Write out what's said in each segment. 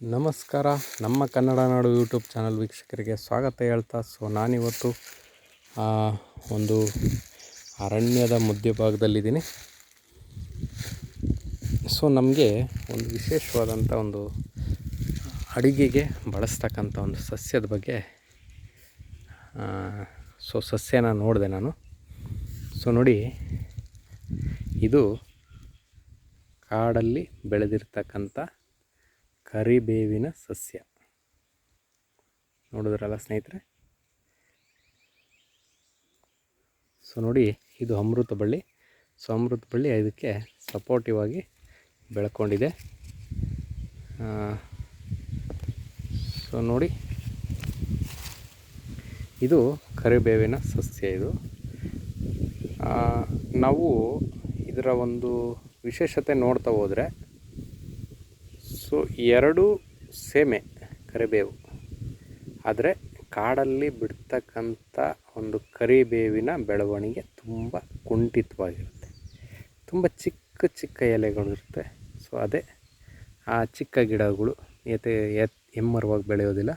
ನಮಸ್ಕಾರ. ನಮ್ಮ ಕನ್ನಡ ನಾಡು YouTube channel ವೀಕ್ಷಕರಿಗೆ ಸ್ವಾಗತ ಹೇಳ್ತಾ, ಸೊ ನಾನಿವತ್ತು ಒಂದು ಅರಣ್ಯದ ಮಧ್ಯಭಾಗದಲ್ಲಿದ್ದೀನಿ. ಸೊ ನಮಗೆ ಒಂದು ವಿಶೇಷವಾದಂಥ ಒಂದು ಅಡಿಗೆಗೆ ಬಳಸ್ತಕ್ಕಂಥ ಒಂದು ಸಸ್ಯದ ಬಗ್ಗೆ ಸೊ ಸಸ್ಯನ ನೋಡಿದೆ ನಾನು. ಸೊ ನೋಡಿ, ಇದು ಕಾಡಲ್ಲಿ ಬೆಳೆದಿರ್ತಕ್ಕಂಥ ಕರಿಬೇವಿನ ಸಸ್ಯ. ನೋಡಿದ್ರಲ್ಲ ಸ್ನೇಹಿತರೆ? ಸೊ ನೋಡಿ, ಇದು ಅಮೃತ ಬಳ್ಳಿ. ಸೊ ಅಮೃತ ಬಳ್ಳಿ ಇದಕ್ಕೆ ಸಪೋರ್ಟಿವ್ ಆಗಿ ಬೆಳ್ಕೊಂಡಿದೆ. ಸೊ ನೋಡಿ. ಇದು ಕರಿಬೇವಿನ ಸಸ್ಯ ಇದು. ನಾವು ಇದರ ಒಂದು ವಿಶೇಷತೆ ನೋಡ್ತಾ ಹೋದರೆ ಸೊ ಎರಡು ಸೇಮೆ ಕರಿಬೇವು. ಆದರೆ ಕಾಡಲ್ಲಿ ಬಿಡ್ತಕ್ಕಂಥ ಒಂದು ಕರಿಬೇವಿನ ಬೆಳವಣಿಗೆ ತುಂಬ ಕುಂಠಿತವಾಗಿರುತ್ತೆ. ತುಂಬ ಚಿಕ್ಕ ಚಿಕ್ಕ ಎಲೆಗಳು ಇರುತ್ತೆ. ಸೊ ಅದೇ ಆ ಚಿಕ್ಕ ಗಿಡಗಳು ಎತೆ ಎತ್ ಹೆಮ್ಮರವಾಗಿ ಬೆಳೆಯೋದಿಲ್ಲ.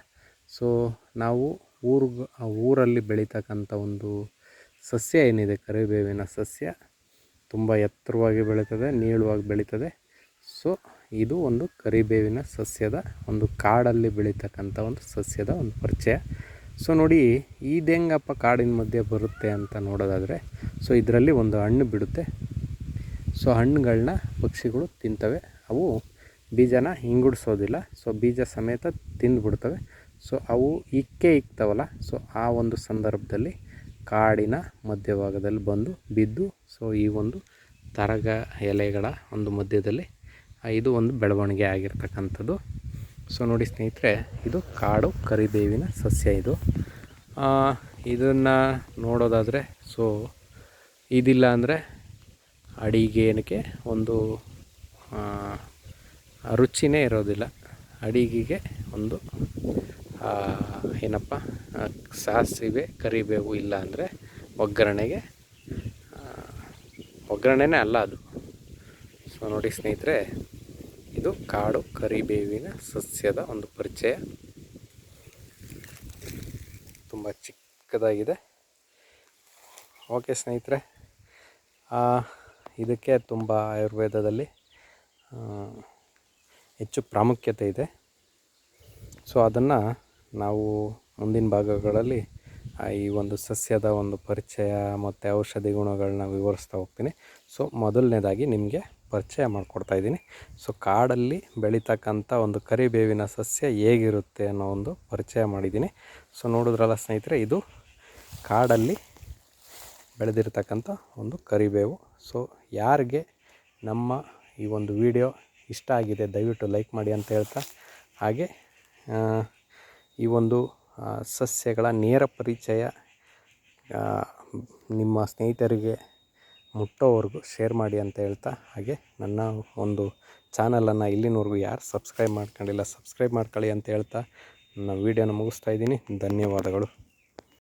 ಸೊ ನಾವು ಊರ್ಗ ಊರಲ್ಲಿ ಬೆಳೀತಕ್ಕಂಥ ಒಂದು ಸಸ್ಯ ಏನಿದೆ ಕರಿಬೇವಿನ ಸಸ್ಯ ತುಂಬ ಎತ್ತರವಾಗಿ ಬೆಳೀತದೆ, ನೀಳವಾಗಿ ಬೆಳೀತದೆ. ಸೊ ಇದು ಒಂದು ಕರಿಬೇವಿನ ಸಸ್ಯದ ಒಂದು ಕಾಡಲ್ಲಿ ಬೆಳೀತಕ್ಕಂಥ ಒಂದು ಸಸ್ಯದ ಒಂದು ಪರಿಚಯ. ಸೊ ನೋಡಿ ಇದು ಹೆಂಗಪ್ಪ ಕಾಡಿನ ಮಧ್ಯೆ ಬರುತ್ತೆ ಅಂತ ನೋಡೋದಾದರೆ, ಸೊ ಇದರಲ್ಲಿ ಒಂದು ಹಣ್ಣು ಬಿಡುತ್ತೆ. ಸೊ ಹಣ್ಣುಗಳನ್ನ ಪಕ್ಷಿಗಳು ತಿಂತವೆ. ಅವು ಬೀಜನ ಹಿಂಗುಡಿಸೋದಿಲ್ಲ. ಸೊ ಬೀಜ ಸಮೇತ ತಿಂದುಬಿಡ್ತವೆ. ಸೊ ಅವು ಇಕ್ಕೆ ಇಕ್ತವಲ್ಲ, ಸೊ ಆ ಒಂದು ಸಂದರ್ಭದಲ್ಲಿ ಕಾಡಿನ ಮಧ್ಯಭಾಗದಲ್ಲಿ ಬಂದು ಬಿದ್ದು, ಸೊ ಈ ಒಂದು ತರಗ ಎಲೆಗಳ ಒಂದು ಮಧ್ಯದಲ್ಲಿ ಇದು ಒಂದು ಬೆಳವಣಿಗೆ ಆಗಿರ್ತಕ್ಕಂಥದ್ದು. ಸೊ ನೋಡಿ ಸ್ನೇಹಿತರೆ, ಇದು ಕಾಡು ಕರಿಬೇವಿನ ಸಸ್ಯ ಇದು. ಇದನ್ನು ನೋಡೋದಾದರೆ ಸೊ ಇದಿಲ್ಲ ಅಂದರೆ ಅಡಿಗೆನಕ್ಕೆ ಒಂದು ರುಚಿನೇ ಇರೋದಿಲ್ಲ. ಅಡಿಗೆಗೆ ಒಂದು ಏನಪ್ಪ ಸಾಸಿವೆ, ಕರಿಬೇವು ಇಲ್ಲ ಅಂದರೆ ಒಗ್ಗರಣೆಗೆ ಒಗ್ಗರಣೆನೇ ಅಲ್ಲ ಅದು. ಸೊ ನೋಡಿ ಸ್ನೇಹಿತರೆ ಇದು ಕಾಡು ಕರಿಬೇವಿನ ಸಸ್ಯದ ಒಂದು ಪರಿಚಯ. ತುಂಬ ಚಿಕ್ಕದಾಗಿದೆ. ಓಕೆ ಸ್ನೇಹಿತರೆ ಇದಕ್ಕೆ ತುಂಬ ಆಯುರ್ವೇದದಲ್ಲಿ ಹೆಚ್ಚು ಪ್ರಾಮುಖ್ಯತೆ ಇದೆ. ಸೊ ಅದನ್ನು ನಾವು ಮುಂದಿನ ಭಾಗಗಳಲ್ಲಿ ಈ ಒಂದು ಸಸ್ಯದ ಒಂದು ಪರಿಚಯ ಮತ್ತು ಔಷಧಿ ಗುಣಗಳನ್ನ ವಿವರಿಸ್ತಾ ಹೋಗ್ತೀನಿ. ಸೊ ಮೊದಲನೇದಾಗಿ ನಿಮಗೆ ಪರಿಚಯ ಮಾಡಿಕೊಡ್ತಾ ಇದ್ದೀನಿ. ಸೊ ಕಾಡಲ್ಲಿ ಬೆಳೀತಕ್ಕಂಥ ಒಂದು ಕರಿಬೇವಿನ ಸಸ್ಯ ಹೇಗಿರುತ್ತೆ ಅನ್ನೋ ಒಂದು ಪರಿಚಯ ಮಾಡಿದ್ದೀನಿ. ಸೊ ನೋಡಿದ್ರಲ್ಲ ಸ್ನೇಹಿತರೆ, ಇದು ಕಾಡಲ್ಲಿ ಬೆಳೆದಿರ್ತಕ್ಕಂಥ ಒಂದು ಕರಿಬೇವು. ಸೊ ಯಾರಿಗೆ ನಮ್ಮ ಈ ಒಂದು ವಿಡಿಯೋ ಇಷ್ಟ ಆಗಿದೆ ದಯವಿಟ್ಟು ಲೈಕ್ ಮಾಡಿ ಅಂತ ಹೇಳ್ತಾ, ಹಾಗೆ ಈ ಒಂದು ಸಸ್ಯಗಳ ನೇರ ಪರಿಚಯ ನಿಮ್ಮ ಸ್ನೇಹಿತರಿಗೆ ಮುಟ್ಟೋವರೆಗೂ ಶೇರ್ ಮಾಡಿ ಅಂತ ಹೇಳ್ತಾ, ಹಾಗೆ ನನ್ನ ಒಂದು ಚಾನಲನ್ನು ಇಲ್ಲಿನವರೆಗೂ ಯಾರು ಸಬ್ಸ್ಕ್ರೈಬ್ ಮಾಡ್ಕೊಂಡಿಲ್ಲ ಸಬ್ಸ್ಕ್ರೈಬ್ ಮಾಡ್ಕೊಳ್ಳಿ ಅಂತ ಹೇಳ್ತಾ, ನನ್ನ ವೀಡಿಯೋನ ಮುಗಿಸ್ತಾ ಇದ್ದೀನಿ. ಧನ್ಯವಾದಗಳು.